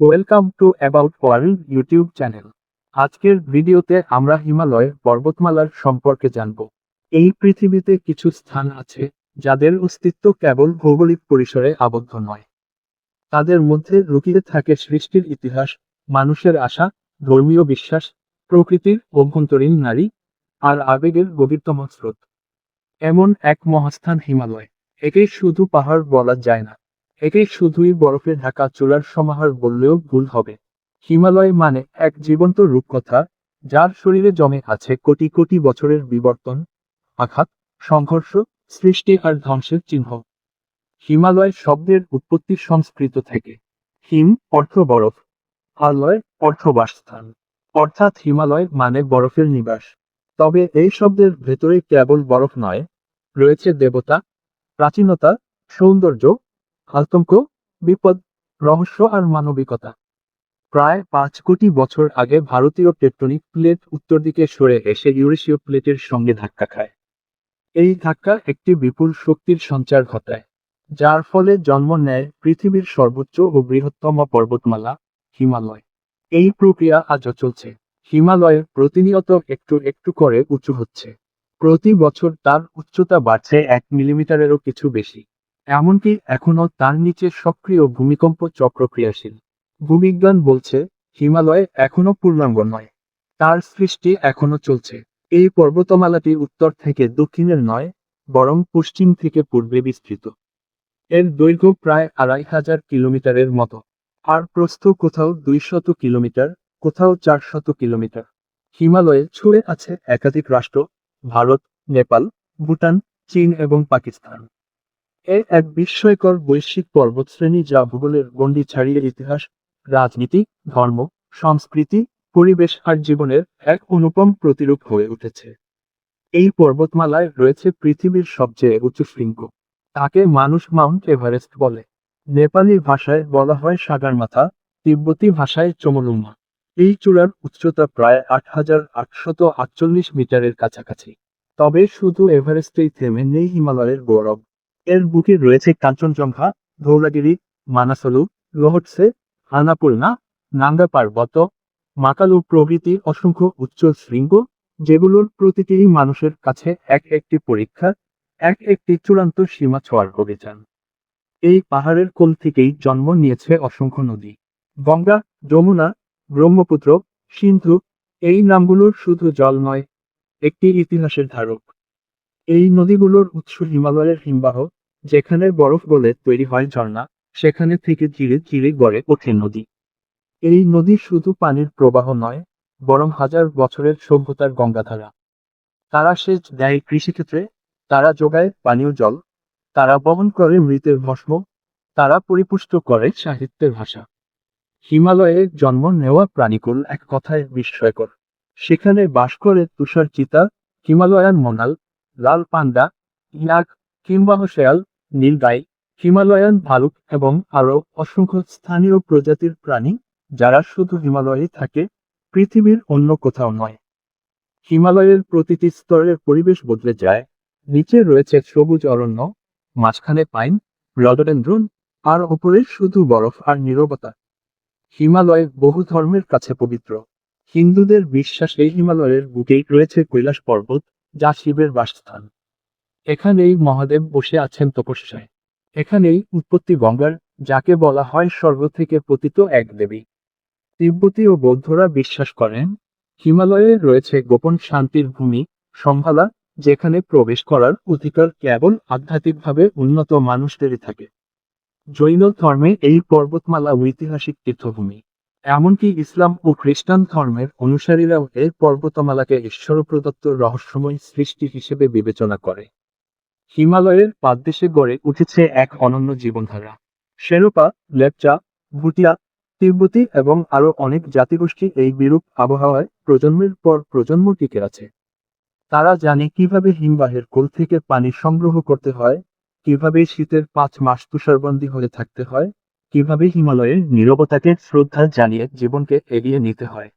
Welcome to About World YouTube channel আজকের ভিডিওতে আমরা হিমালয় পর্বতমালার সম্পর্কে জানব। এই পৃথিবীতে কিছু স্থান আছে যাদের অস্তিত্ব কেবল ভৌগোলিক পরিসরে আবদ্ধ নয়। তাদের মধ্যে লুকিয়ে থাকে সৃষ্টির ইতিহাস, মানুষের আশা, ধর্মীয় বিশ্বাস, প্রকৃতির অভ্যন্তরীণ নারী, আর আবেগের গভীরতম স্রোত। এমন এক মহাস্থান হিমালয় একে শুধু পাহাড় বলা যায় না। একে শুধুই বরফে ঢাকা চূড়ার সমাহার বললেও ভুল হবে। হিমালয় মানে এক জীবন্ত রূপকথা, যার শরীরে জমে আছে কোটি কোটি বছরের বিবর্তন, আঘাত, সংঘর্ষ, সৃষ্টি আর ধ্বংসের চিহ্ন। হিমালয় শব্দের উৎপত্তি সংস্কৃত থেকে। হিম অর্থ বরফ, আলয় অর্থ বাসস্থান। অর্থাৎ হিমালয় মানে বরফের নিবাস। তবে এই শব্দের ভেতরে কেবল বরফ নয়, রয়েছে দেবতা, প্রাচীনতা, সৌন্দর্য আতঙ্ক বিপদ, রহস্য আর মানবিকতা। প্রায় পাঁচ কোটি বছর আগে ভারতীয় টেকটনিক প্লেট উত্তর দিকে সরে এসে ইউরেশীয় প্লেটের সঙ্গে ধাক্কা খায়। এই ধাক্কা একটি বিপুল শক্তির সঞ্চার ঘটায়, যার ফলে জন্ম নেয় পৃথিবীর সর্বোচ্চ ও বৃহত্তম পর্বতমালা, হিমালয়। এই প্রক্রিয়া আজও চলছে। হিমালয় প্রতিনিয়ত একটু একটু করে উঁচু হচ্ছে। প্রতি বছর তার উচ্চতা বাড়ছে এক মিলিমিটারেরও কিছু বেশি। এমনকি এখনও তার নিচে সক্রিয় ভূমিকম্প চক্র ক্রিয়াশীল ভূবিজ্ঞান বলছে, হিমালয় এখনও পূর্ণাঙ্গ নয়। তার সৃষ্টি এখনও চলছে। এই পর্বতমালাটি উত্তর থেকে দক্ষিণের নয়, বরং পশ্চিম থেকে পূর্বে বিস্তৃত। এর দৈর্ঘ্য প্রায় আড়াই হাজার কিলোমিটারের মতো। আর প্রস্থ কোথাও দুইশত কিলোমিটার, কোথাও চারশত কিলোমিটার। হিমালয়ে ছুঁড়ে আছে একাধিক রাষ্ট্র, ভারত, নেপাল, ভুটান, চীন এবং পাকিস্তান। এ এক বিস্ময়কর বৈশ্বিক পর্বতশ্রেণী যা ভূগোলের গণ্ডি ছাড়িয়ে ইতিহাস, রাজনীতি, ধর্ম, সংস্কৃতি, পরিবেশ আর জীবনের এক অনুপম প্রতিরূপ হয়ে উঠেছে। এই পর্বতমালায় রয়েছে পৃথিবীর সবচেয়ে উঁচু শৃঙ্গ। তাকে মানুষ মাউন্ট এভারেস্ট বলে। নেপালি ভাষায় বলা হয় সাগার মাথা তিব্বতী ভাষায় চমলুমা। এই চূড়ার উচ্চতা প্রায় আট হাজার আটশত আটচল্লিশ মিটারের কাছাকাছি। তবে শুধু এভারেস্টেই থেমে নেই হিমালয়ের গৌরব। এর বুকে রয়েছে কাঞ্চনজঙ্ঘা, ধৌলাগিরি, মানাসলু লোহটসে আনাপূর্ণা নাঙ্গা পার্বত মাকালু প্রভৃতি অসংখ্য উচ্চ শৃঙ্গ, যেগুলোর প্রতিটি মানুষের কাছে এক একটি পরীক্ষা, এক একটি চূড়ান্ত সীমা ছোঁয়ার অভিযান। এই পাহাড়ের কোল থেকেই জন্ম নিয়েছে অসংখ্য নদী। গঙ্গা, যমুনা, ব্রহ্মপুত্র, সিন্ধু, এই নামগুলোর শুধু জল নয়, একটি ইতিহাসের ধারক। এই নদীগুলোর উৎস হিমালয়ের হিমবাহ যেখানে বরফ গলে তৈরি হয় ঝর্ণা, সেখানে থেকে ধীরে ধীরে গড়ে ওঠে নদী। এই নদী শুধু পানির প্রবাহ নয়, বরং হাজার বছরের সভ্যতার গঙ্গাধারা। তারা সেচ দেয় কৃষিক্ষেত্রে, তারা যোগায় পানীয় জল, তারা বহন করে মৃতের ভস্ম, তারা পরিপুষ্ট করে সাহিত্যের ভাষা। হিমালয়ে জন্ম নেওয়া প্রাণীকুল এক কথায় বিস্ময়কর। সেখানে বাস করে তুষার চিতা হিমালয়ান মোনাল, লাল পান্ডা ইয়াক কিংবাহ শেয়াল নীলগাই হিমালয়ান ভালুক এবং আরও অসংখ্য স্থানীয় প্রজাতির প্রাণী, যারা শুধু হিমালয়ে থাকে, পৃথিবীর অন্য কোথাও নয়। হিমালয়ের প্রতিটি স্তরের পরিবেশ বদলে যায়। নিচে রয়েছে সবুজ অরণ্য, মাঝখানে পাইন রডোডেন্ড্রন আর ওপরে শুধু বরফ আর নীরবতা। হিমালয় বহু ধর্মের কাছে পবিত্র। হিন্দুদের বিশ্বাস এই হিমালয়ের বুকেই রয়েছে কৈলাস পর্বত, যা শিবের বাসস্থান। এখানেই মহাদেব বসে আছেন তপস্যায়। এখানেই উৎপত্তি গঙ্গার, যাকে বলা হয় স্বর্গ থেকে পতিত এক দেবী। তিব্বতী ও বৌদ্ধরা বিশ্বাস করেন, হিমালয়ে রয়েছে গোপন শান্তির ভূমি, সম্ভালা, যেখানে প্রবেশ করার অধিকার কেবল আধ্যাত্মিকভাবে উন্নত মানুষদেরই থাকে। জৈন ধর্মে এই পর্বতমালা ঐতিহাসিক তীর্থভূমি। এমনকি ইসলাম ও খ্রিস্টান ধর্মের অনুসারীরাও এই পর্বতমালাকে ঈশ্বর প্রদত্ত রহস্যময় সৃষ্টি হিসেবে বিবেচনা করে। হিমালয়ের পাদদেশে গড়ে উঠেছে এক অনন্য জীবনধারা। শেরোপা লেপচা, ভুটিয়া, তিব্বতী এবং আরও অনেক জাতিগোষ্ঠী এই বিরূপ আবহাওয়ায় প্রজন্মের পর প্রজন্ম টিকে আছে। তারা জানে কীভাবে হিমবাহের কোল থেকে পানি সংগ্রহ করতে হয়, কীভাবে শীতের পাঁচ মাস তুষারবন্দি হয়ে থাকতে হয়, কীভাবে হিমালয়ের নীরবতাকে শ্রদ্ধা জানিয়ে জীবনকে এগিয়ে নিতে হয়।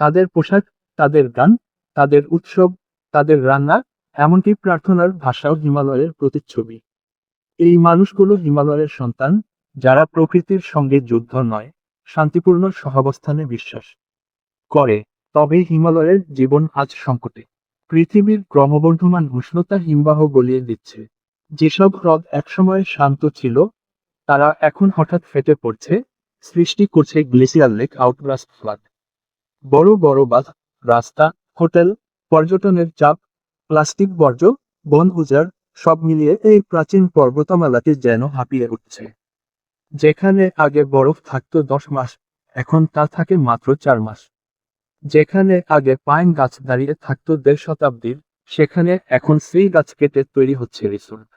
তাদের পোশাক, তাদের গান, তাদের উৎসব, তাদের রান্না এমনকি প্রার্থনার ভাষাও হিমালয়ের প্রতিচ্ছবি। এই মানুষগুলো হিমালয়ের সন্তান, যারা প্রকৃতির সঙ্গে যুদ্ধ নয়, শান্তিপূর্ণ সহাবস্থানে বিশ্বাস করে। তবে হিমালয়ের জীবন আজ সংকটে। পৃথিবীর ক্রমবর্ধমান উষ্ণতা হিমবাহ গলিয়ে দিচ্ছে। যেসব হ্রদ একসময় শান্ত ছিল, তারা এখন হঠাৎ ফেটে পড়ছে, সৃষ্টি করছে গ্লেসিয়ার লেক, আউটব্রাস্ট ফ্লাড। বড় বড় বাঁধ রাস্তা, হোটেল, পর্যটনের চাপ প্লাস্টিক বর্জ্য বন উজাড় সব মিলিয়ে এই প্রাচীন পর্বতমালাটি যেন হাঁপিয়ে উঠছে। যেখানে আগে বরফ থাকতো দশ মাস, এখন তা থাকে মাত্র চার মাস। যেখানে আগে পাইন গাছ দাঁড়িয়ে থাকতো দেড় শতাব্দীর, সেখানে এখন সেই গাছ কেটে তৈরি হচ্ছে রিসোর্ট।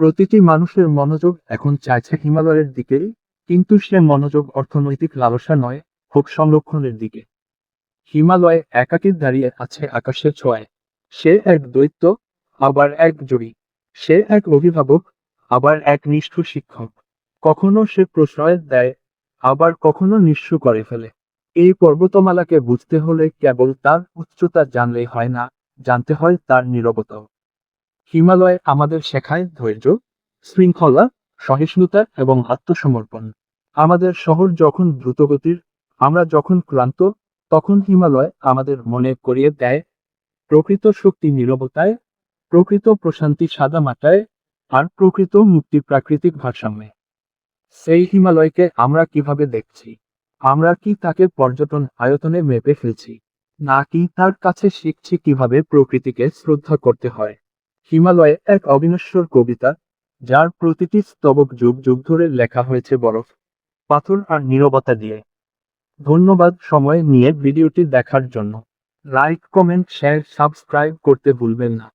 প্রতিটি মানুষের মনোযোগ এখন চাইছে হিমালয়ের দিকেই কিন্তু সে মনোযোগ অর্থনৈতিক লালসা নয় হোক সংরক্ষণের দিকে। হিমালয়ে একাকী দাঁড়িয়ে আছে আকাশের ছোঁয়ায়। সে এক দৈত্য আবার এক জয়ী। সে এক অভিভাবক, আবার এক নিষ্ঠুর শিক্ষক। কখনো সে প্রশ্রয় দেয়, আবার কখনো নিঃস্ব করে ফেলে। এই পর্বতমালাকে বুঝতে হলে কেবল তার উচ্চতা জানলেই হয় না, জানতে হয় তার নীরবতাও হিমালয় আমাদের শেখায় ধৈর্য, শৃঙ্খলা, সহিষ্ণুতা এবং আত্মসমর্পণ। আমাদের শহর যখন দ্রুতগতির, আমরা যখন ক্লান্ত, তখন হিমালয় আমাদের মনে করিয়ে দেয় প্রকৃত শক্তি নীরবতায়, প্রকৃত প্রশান্তি সাদা মাটায় আর প্রকৃত মুক্তি প্রাকৃতিক ভারসাম্যে। সেই হিমালয়কে আমরা কীভাবে দেখছি? আমরা কি তাকে পর্যটন আয়তনে মেপে ফেলছি? নাকি তার কাছে শিখছি কীভাবে প্রকৃতিকে শ্রদ্ধা করতে হয়? হিমালয়ে এক অবিনশ্বর কবিতা, যার প্রতিটি স্তবক যুগ যুগ ধরে লেখা হয়েছে বরফ, পাথর আর নীরবতা দিয়ে। ধন্যবাদ সময় নিয়ে ভিডিওটি দেখার জন্য। লাইক কমেন্ট শেয়ার সাবস্ক্রাইব করতে ভুলবেন না।